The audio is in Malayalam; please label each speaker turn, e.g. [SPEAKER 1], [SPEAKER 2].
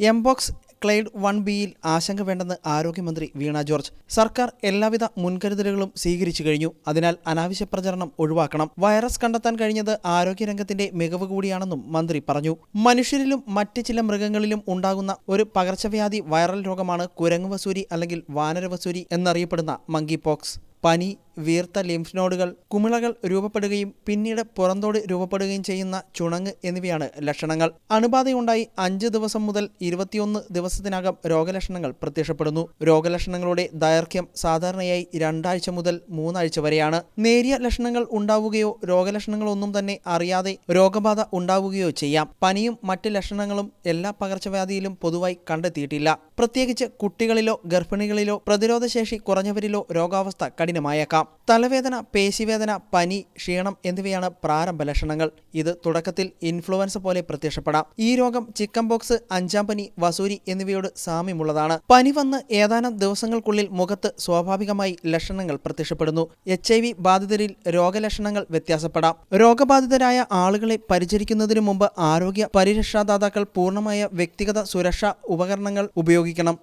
[SPEAKER 1] എംബോക്സ് ക്ലൈഡ് വൺ ബിയിൽ ആശങ്ക വേണ്ടെന്ന് ആരോഗ്യമന്ത്രി വീണ ജോർജ്. സർക്കാർ എല്ലാവിധ മുൻകരുതലുകളും സ്വീകരിച്ചു കഴിഞ്ഞു. അതിനാൽ അനാവശ്യ പ്രചരണം ഒഴിവാക്കണം. വൈറസ് കണ്ടെത്താൻ കഴിഞ്ഞത് ആരോഗ്യരംഗത്തിന്റെ മികവ് കൂടിയാണെന്നും മന്ത്രി പറഞ്ഞു. മനുഷ്യരിലും മറ്റ് ചില മൃഗങ്ങളിലും ഉണ്ടാകുന്ന ഒരു പകർച്ചവ്യാധി വൈറൽ രോഗമാണ് കുരങ്ങുവസൂരി അല്ലെങ്കിൽ വാനരവസൂരി എന്നറിയപ്പെടുന്ന മങ്കി പോക്സ് പനി വീർത്ത ലിംഫ് നോഡുകൾ കുമിളകൾ രൂപപ്പെടുകയും പിന്നീട് പുറന്തോട് രൂപപ്പെടുകയും ചെയ്യുന്ന ചുണങ്ങ് എന്നിവയാണ് ലക്ഷണങ്ങൾ. അണുബാധയുണ്ടായി അഞ്ച് ദിവസം മുതൽ ഇരുപത്തിയൊന്ന് ദിവസത്തിനകം രോഗലക്ഷണങ്ങൾ പ്രത്യക്ഷപ്പെടുന്നു. രോഗലക്ഷണങ്ങളുടെ ദൈർഘ്യം സാധാരണയായി രണ്ടാഴ്ച മുതൽ മൂന്നാഴ്ച വരെയാണ്. നേരിയ ലക്ഷണങ്ങൾ ഉണ്ടാവുകയോ രോഗലക്ഷണങ്ങളൊന്നും തന്നെ അറിയാതെ രോഗബാധ ഉണ്ടാവുകയോ ചെയ്യാം. പനിയും മറ്റ് ലക്ഷണങ്ങളും എല്ലാ പകർച്ചവ്യാധിയിലും പൊതുവായി കണ്ടെത്തിയിട്ടില്ല. പ്രത്യേകിച്ച് കുട്ടികളിലോ ഗർഭിണികളിലോ പ്രതിരോധശേഷി കുറഞ്ഞവരിലോ രോഗാവസ്ഥ കഠിനമായേക്കാം. തലവേദന പേശിവേദന പനി ക്ഷീണം എന്നിവയാണ് പ്രാരംഭ ലക്ഷണങ്ങൾ. ഇത് തുടക്കത്തിൽ ഇൻഫ്ലുവൻസ പോലെ പ്രത്യക്ഷപ്പെടാം. ഈ രോഗം ചിക്കൻ ബോക്സ് അഞ്ചാം പനി വസൂരി എന്നിവയോട് സാമ്യമുള്ളതാണ്. പനി വന്ന് ഏതാനും ദിവസങ്ങൾക്കുള്ളിൽ മുഖത്ത് സ്വാഭാവികമായി ലക്ഷണങ്ങൾ പ്രത്യക്ഷപ്പെടുന്നു. എച്ച് ഐ വി ബാധിതരിൽ രോഗലക്ഷണങ്ങൾ വ്യത്യാസപ്പെടാം. രോഗബാധിതരായ ആളുകളെ പരിചരിക്കുന്നതിനു മുമ്പ് ആരോഗ്യ പരിരക്ഷാദാതാക്കൾ പൂർണമായ വ്യക്തിഗത സുരക്ഷാ ഉപകരണങ്ങൾ ഉപയോഗിക്കണം.